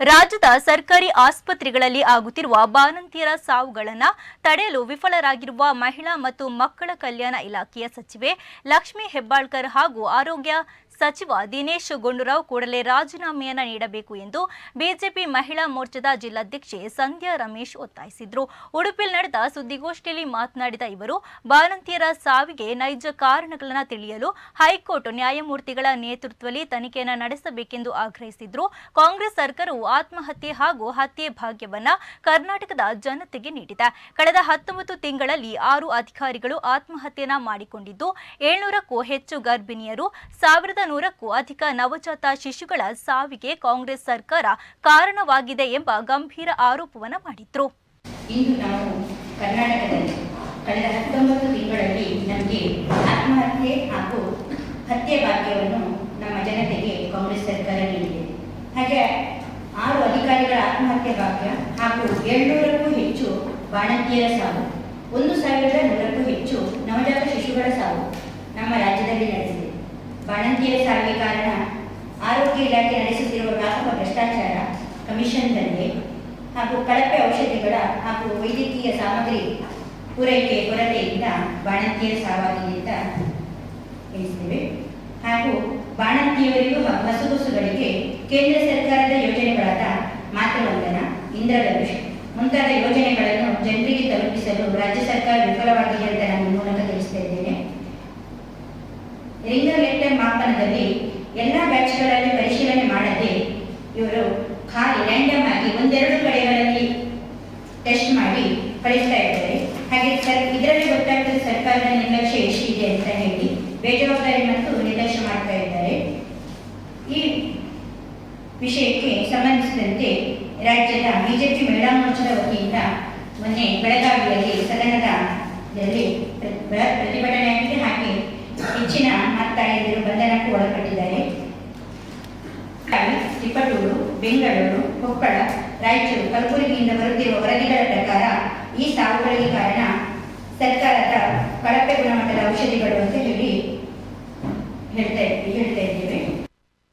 ರಾಜ್ಯದ ಸರ್ಕಾರಿ ಆಸ್ಪತ್ರೆಗಳಲ್ಲಿ ಆಗುತ್ತಿರುವ ಬಾಣಂತಿಯರ ಸಾವುಗಳನ್ನು ತಡೆಯಲು ವಿಫಲರಾಗಿರುವ ಮಹಿಳಾ ಮತ್ತು ಮಕ್ಕಳ ಕಲ್ಯಾಣ ಇಲಾಖೆಯ ಸಚಿವೆ ಲಕ್ಷ್ಮೀ ಹೆಬ್ಬಾಳ್ಕರ್ ಹಾಗೂ ಆರೋಗ್ಯ ಸಚಿವ ದಿನೇಶ್ ಗುಂಡೂರಾವ್ ಕೂಡಲೇ ರಾಜೀನಾಮೆಯನ್ನು ನೀಡಬೇಕು ಎಂದು ಬಿಜೆಪಿ ಮಹಿಳಾ ಮೋರ್ಚಾದ ಜಿಲ್ಲಾಧ್ಯಕ್ಷೆ ಸಂಧ್ಯಾ ರಮೇಶ್ ಒತ್ತಾಯಿಸಿದ್ರು. ಉಡುಪಿಯಲ್ಲಿ ನಡೆದ ಸುದ್ದಿಗೋಷ್ಠಿಯಲ್ಲಿ ಮಾತನಾಡಿದ ಇವರು ಬಾಣಂತಿಯರ ಸಾವಿಗೆ ನೈಜ ಕಾರಣಗಳನ್ನು ತಿಳಿಯಲು ಹೈಕೋರ್ಟ್ ನ್ಯಾಯಮೂರ್ತಿಗಳ ನೇತೃತ್ವದಲ್ಲಿ ತನಿಖೆಯನ್ನು ನಡೆಸಬೇಕೆಂದು ಆಗ್ರಹಿಸಿದ್ರು. ಕಾಂಗ್ರೆಸ್ ಸರ್ಕಾರವು ಆತ್ಮಹತ್ಯೆ ಹಾಗೂ ಹತ್ಯೆ ಭಾಗ್ಯವನ್ನ ಕರ್ನಾಟಕದ ಜನತೆಗೆ ನೀಡಿದೆ. ಕಳೆದ ಹತ್ತೊಂಬತ್ತು ತಿಂಗಳಲ್ಲಿ ಆರು ಅಧಿಕಾರಿಗಳು ಆತ್ಮಹತ್ಯೆಯನ್ನ ಮಾಡಿಕೊಂಡಿದ್ದು, ಏಳ್ನೂರಕ್ಕೂ ಹೆಚ್ಚು ಗರ್ಭಿಣಿಯರು, ಸಾವಿರದ ನೂರಕ್ಕೂ ಅಧಿಕ ನವಜಾತ ಶಿಶುಗಳ ಸಾವಿಗೆ ಕಾಂಗ್ರೆಸ್ ಸರ್ಕಾರ ಕಾರಣವಾಗಿದೆ ಎಂಬ ಗಂಭೀರ ಆರೋಪವನ್ನು ಮಾಡಿದ್ರು. ಇಂದು ಕರ್ನಾಟಕದಲ್ಲಿ ಕಳೆದ ಹತ್ತೊಂಬತ್ತು ತಿಂಗಳಲ್ಲಿ ನಮಗೆ ಆತ್ಮಹತ್ಯೆ ಹಾಗೂ ಹತ್ಯೆ ಭಾಗ್ಯವನ್ನು ನಮ್ಮ ಜನತೆಗೆ ಕಾಂಗ್ರೆಸ್ ಸರ್ಕಾರ ನೀಡಿದೆ. ಹಾಗೆ ಆರು ಅಧಿಕಾರಿಗಳ ಆತ್ಮಹತ್ಯೆ ಭಾಗ್ಯ ಹಾಗೂ ಏಳ್ನೂರಕ್ಕೂ ಹೆಚ್ಚು ಬಾಣಂತಿಯರ ಸಾವು, ಒಂದು ಸಾವಿರದ ನೂರಕ್ಕೂ ಹೆಚ್ಚು ನವಜಾತ ಶಿಶುಗಳ ಸಾವು ನಮ್ಮ ನಡೆದಿದೆ ಬಾಣಂತಿಯರ ಸಾವಿಗೆ ಕಾರಣ ಆರೋಗ್ಯ ಇಲಾಖೆ ನಡೆಸುತ್ತಿರುವ ವ್ಯಾಪಕ ಭ್ರಷ್ಟಾಚಾರ ಕಮಿಷನ್ ದಂಧೆ ಹಾಗೂ ಕಳಪೆ ಔಷಧಿಗಳ ಹಾಗೂ ವೈದ್ಯಕೀಯ ಸಾಮಗ್ರಿ ಪೂರೈಕೆ ಕೊರತೆಯಿಂದ ಬಾಣಂತಿಯರ ಸಾವಾಗಿದೆ ಅಂತ ತಿಳಿಸ್ತೇವೆ ಹಾಗೂ ಬಾಣಂತಿಯವರಿಗೂ ಹಾಗೂ ಹಸುಗುಸುಗಳಿಗೆ ಕೇಂದ್ರ ಸರ್ಕಾರದ ಯೋಜನೆಗಳಾದ ಮಾತೃವಂದನ, ಇಂದ್ರಧನುಷ್ ಮುಂತಾದ ಯೋಜನೆಗಳನ್ನು ಜನರಿಗೆ ತಲುಪಿಸಲು ರಾಜ್ಯ ಸರ್ಕಾರ ವಿಫಲವಾಗಿದೆ ಮಾಡಿ ಕಳಿಸ್ತಾ ಇದ್ದಾರೆ. ಹಾಗೆ ಸರ್, ಇದರಲ್ಲಿ ಗೊತ್ತಾಗ್ತದೆ ಸರ್ಕಾರದ ನಿರ್ಲಕ್ಷ್ಯ ಎಷ್ಟಿದೆ ಅಂತ ಹೇಳಿ ಬೇಜವಾಬ್ದಾರಿ ಮತ್ತು ನಿರ್ಲಕ್ಷ್ಯ ಮಾಡ್ತಾ ಇದ್ದಾರೆ. ಈ ವಿಷಯಕ್ಕೆ ಸಂಬಂಧಿಸಿದಂತೆ ರಾಜ್ಯದ ಬಿಜೆಪಿ ಮಹಿಳಾ ಮೋರ್ಚಾದ ವತಿಯಿಂದ ಮೊನ್ನೆ ಬೆಳಗಾವಿಯಲ್ಲಿ ಸದನದಲ್ಲಿ ಪ್ರತಿಭಟನೆಯಾಗಿದೆ ಹಾಗೆ ಹೆಚ್ಚಿನ ಮತ್ತಾಯಂದಿರು ಬಂಧನಕ್ಕೂ ಒಳಪಟ್ಟಿದ್ದಾರೆ. ಬೆಂಗಳೂರು, ಕೊಪ್ಪಳ ರಾಯಚೂರು, ಕಲಬುರಗಿಯಿಂದ ಬರುತ್ತಿರುವ ವರದಿಗಳ ಪ್ರಕಾರ ಈ ಸಾವುಗಳಿಗೆ ಕಾರಣ ಸರ್ಕಾರದ ಕಳಪೆ ಗುಣಮಟ್ಟದ ಔಷಧಿಗಳು ಅಂತ